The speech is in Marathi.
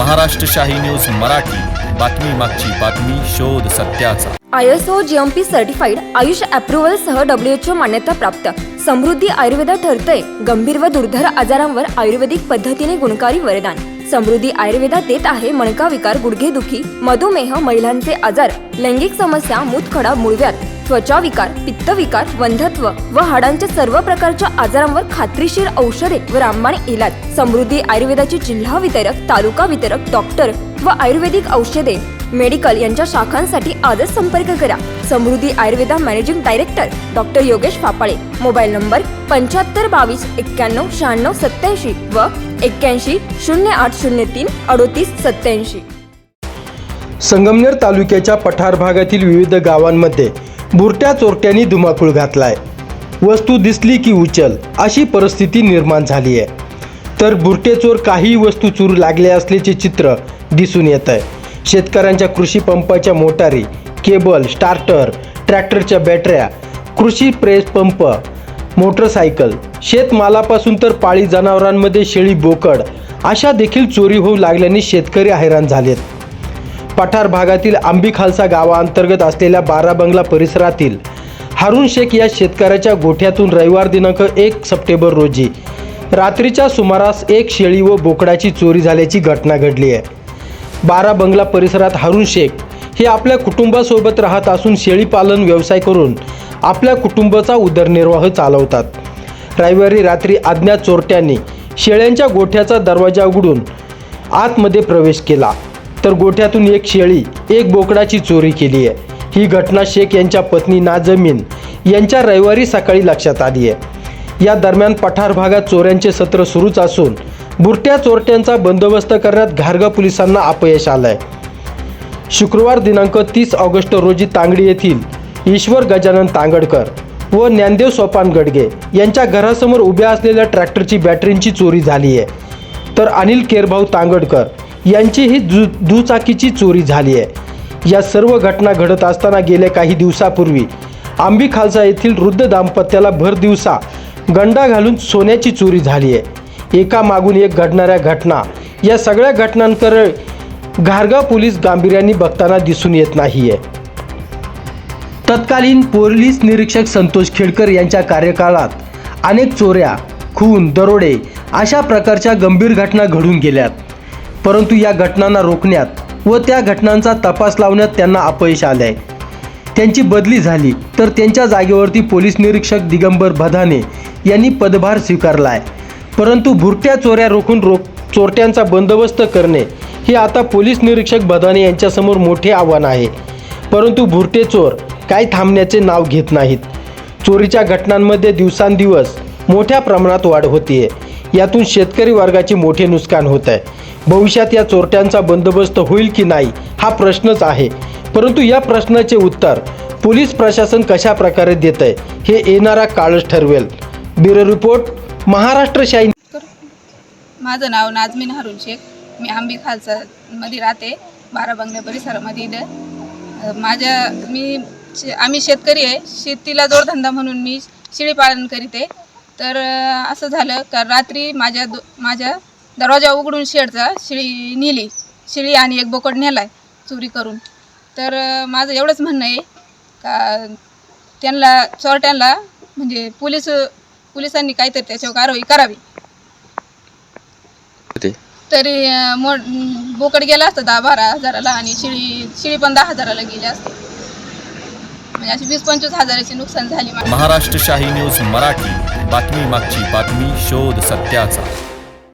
महाराष्ट्र शाही न्यूज मराठी. बातमी मागची बातमी शोध सत्याचा. I S O G M P certified AYUSH approval सह डब्ल्यू एच ओ मान्यता प्राप्त. समृद्धी आयुर्वेदा ठरतंय. गंभीर व दुर्धर आजारांवर आयुर्वेदिक पद्धतीने गुणकारी वरदान. समृद्धी आयुर्वेदा देत आहे मणका विकार गुडघेदुखी मधुमेह महिलांचे आजार लैंगिक समस्या मूतखडा मूळव्यात त्वचा विकार पित्तविकार वंधत्व व हाडांच्या सर्व प्रकारच्या आजारांवर खात्रीशीर औषधे व रामबाण इलाज. समृद्धी आयुर्वेदाचे जिल्हा वितरक तालुका वितरक डॉक्टर व आयुर्वेदिक औषधे. मेडिकल यांच्या शाखांसाठी आजच संपर्क करा. Samruddhi Ayurveda managing director doctor Yogesh Phapale. Mobile number पंच्याहत्तर बावीस एक्क्याण्णव शहाण्णव सत्याऐंशी व एक्क्याऐंशी शून्य आठ शून्य तीन अडोतीस सत्याऐंशी संगमनेर तालुक्याच्या पठार भागातील विविध गावांमध्ये बुरट्या चोरट्यांनी धुमाकूळ घातलाय. वस्तू दिसली की उचल अशी परिस्थिती निर्माण झाली आहे. तर बुरटे चोर काही वस्तू चोरू लागले असल्याचे चित्र दिसून येत आहे शेतकऱ्यांच्या कृषी पंपाच्या मोटारी केबल स्टार्टर ट्रॅक्टरच्या बॅटऱ्या कृषी प्रेस पंप मोटरसायकल शेतमालापासून तर पाळी जनावरांमध्ये शेळी बोकड अशा देखील चोरी होऊ लागल्याने शेतकरी हैराण झालेत. पठार भागातील आंबी खालसा गावाअंतर्गत असलेल्या बारा बंगला परिसरातील हारून शेख या शेतकऱ्याच्या गोठ्यातून रविवार दिनांक एक सप्टेंबर रोजी रात्रीच्या सुमारास एक शेळी व बोकडाची चोरी झाल्याची घटना घडली आहे. बारा बंगला परिसरात हारून शेख हे आपल्या कुटुंबासोबत राहत असून शेळी पालन व्यवसाय करून आपल्या कुटुंबाचा उदरनिर्वाह चालवतात. रविवारी रात्री अज्ञात चोरट्यांनी शेळ्यांच्या गोठ्याचा दरवाजा उघडून आतमध्ये प्रवेश केला. तर गोठ्यातून एक शेळी एक बोकडाची चोरी केली आहे. ही घटना शेख यांच्या पत्नी नाजमीन यांच्या रविवारी सकाळी लक्षात आली आहे. या दरम्यान पठार भागात चोऱ्यांचे सत्र सुरूच असून बुरट्या चोरट्यांचा बंदोबस्त करण्यात घारगा पोलिसांना अपयश आलंय. शुक्रवार दिनांक तीस ऑगस्ट रोजी तांगडी येथील ईश्वर गजानन तांगडकर व ज्ञानदेव सोपान गडगे यांच्या घरासमोर उभ्या असलेल्या ट्रॅक्टरची बॅटरींची चोरी झाली आहे. तर अनिल केरभाऊ तांगडकर यांचीही दु दुचाकीची चोरी झाली आहे. या सर्व घटना घडत असताना गेल्या काही दिवसापूर्वी आंबी खालसा येथील वृद्ध दाम्पत्याला भर दिवसा गंडा घालून सोन्याची चोरी झाली आहे. एका मागून एक घडणाऱ्या घटना या सगळ्या घटनांकडे घारगाव पोलीस गांभीर्याने बघताना दिसून येत नाही आहे तत्कालीन पोलीस निरीक्षक संतोष खेडकर यांच्या कार्यकाळात अनेक चोऱ्या खून दरोडे अशा प्रकारच्या गंभीर घटना घडून गेल्यात. परंतु या घटनांना रोखण्यात व त्या घटनांचा तपास लावण्यात त्यांना अपयश आले आहे त्यांची बदली झाली तर त्यांच्या जागेवरती पोलीस निरीक्षक दिगंबर भदाने यांनी पदभार स्वीकारला आहे परंतु भुरट्या चोऱ्या रोखून रोख चोरट्यांचा बंदोबस्त करणे हे आता पोलीस निरीक्षक भदाने यांच्यासमोर मोठे आव्हान आहे. परंतु भुरटे चोर काय थांबण्याचे नाव घेत नाहीत. चोरीच्या घटनांमध्ये दिवसांदिवस मोठ्या प्रमाणात वाढ होतीये. यातून शेतकरी वर्गाचे मोठे नुकसान होत आहे भविष्यात या चोरट्यांचा बंदोबस्त होईल की नाही हा प्रश्नच आहे. परंतु या प्रश्नाचे उत्तर पोलीस प्रशासन कशा प्रकारे देत आहे हे येणारा काळच ठरवेल. ब्युरो रिपोर्ट महाराष्ट्र शाही माझं नाव नाजमीन हरुण शेख. मी आंबी खालसा मध्ये राहते बारा बंगल्या परिसरामध्ये माझ्या मी शे- आम्ही शेतकरी आहे. शेतीला जोडधंदा म्हणून मी शेळी पालन करीते. तर असं झालं का रात्री माझ्या दो माझ्या दरवाजा उघडून शेडचा शेळी नेली. शेळी आणि एक बोकड नेलाय चोरी करून. तर माझं एवढंच म्हणणं आहे का त्यांना चोरट्यांना म्हणजे पोलीस पोलिसांनी काहीतरी त्याच्यावर कारवाई करावी. तरी मो बोकड गेला असतं दहा बारा हजाराला आणि शिळी शिळी पण दहा हजाराला गेली असते. म्हणजे अशी वीस पंचवीस हजाराची नुकसान झाली. महाराष्ट्र शाही न्यूज मराठी. बातमी मागची बातमी शोध सत्याचा.